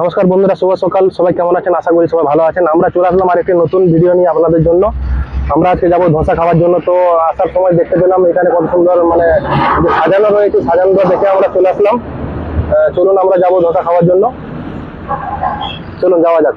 নমস্কার বন্ধুরা, শুভ সকাল। সবাই কেমন আছেন? আশা করি সবাই ভালো আছেন। আমরা চলে আসলাম আর একটি নতুন ভিডিও নিয়ে আপনাদের জন্য। আমরা আজকে যাব ধোসা খাওয়ার জন্য। তো আসার সময় দেখতে পেলাম এখানে কত সুন্দর মানে সাজানো রয়েছে, সাজানো দেখে আমরা চলে আসলাম। চলুন আমরা যাব ধোসা খাওয়ার জন্য। চলুন, যাওয়া যাক।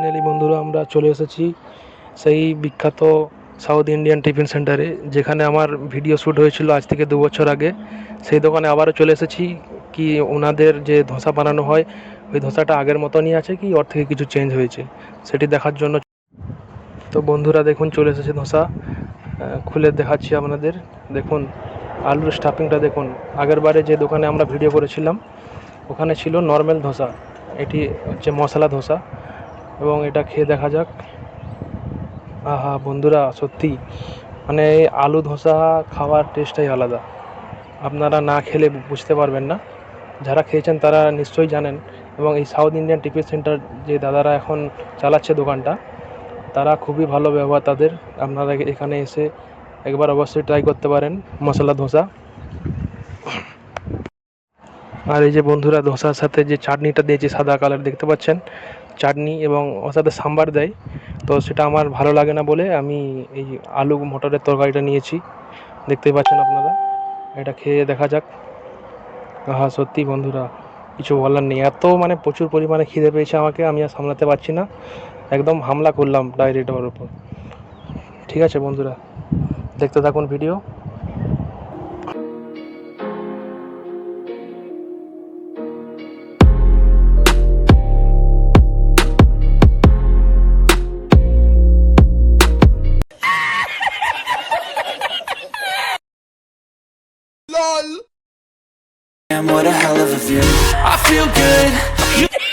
ফাইনালি বন্ধুরা আমরা চলে এসেছি সেই বিখ্যাত সাউথ ইন্ডিয়ান টিফিন সেন্টারে, যেখানে আমার ভিডিও শ্যুট হয়েছিল আজ থেকে দু বছর আগে। সেই দোকানে আবারও চলে এসেছি কি ওনাদের যে ধোসা বানানো হয়, ওই ধোসাটা আগের মতনই আছে কি ওর থেকে কিছু চেঞ্জ হয়েছে? সেটি দেখার জন্য তো বন্ধুরা দেখুন, চলে এসেছে ধোসা। খুলে দেখাচ্ছি আপনাদের। দেখুন, আলুর স্টাফিংটা দেখুন। আগের বারে যে দোকানে আমরা ভিডিও করেছিলাম, ওখানে ছিল নর্মাল ধোসা। এটি হচ্ছে মশলা ধোসা। এবং এটা খেয়ে দেখা যাক। আহা, বন্ধুরা, সত্যি। মানে আলু ধোসা খাওয়ার টেস্টটাই আলাদা। আপনারা না খেলে বুঝতে পারবেন না। যারা খেয়েছেন তারা নিশ্চয়ই জানেন এবং এই সাউথ ইন্ডিয়ান টিফিন সেন্টার যে দাদারা এখন চালাচ্ছে দোকানটা, তারা খুবই ভালো ব্যবহার তাদের। আপনারা এখানে এসে একবার অবশ্যই ট্রাই করতে পারেন মশলা ধোসা। আর এই যে বন্ধুরা, ধোসার সাথে যে চাটনিটা দিয়েছে সাদা কালার, দেখতে পাচ্ছেন? চাটনি এবং ওর সাথে সাম্বার দেয়। তো সেটা আমার ভালো লাগে না বলে আমি এই আলু মটরের তরকারিটা নিয়েছি। দেখতেই পাচ্ছেন আপনারা। এটা খেয়ে দেখা যাক। আহা, সত্যি বন্ধুরা, কিছু বলার নেই। এত মানে প্রচুর পরিমাণে খিদে পেয়েছে আমাকে, আমি আর সামলাতে পারছি না। একদম হামলা করলাম ডাইরেক্ট ওর উপর। ঠিক আছে বন্ধুরা, দেখতে থাকুন video. damn, what a hell of a view. I feel good.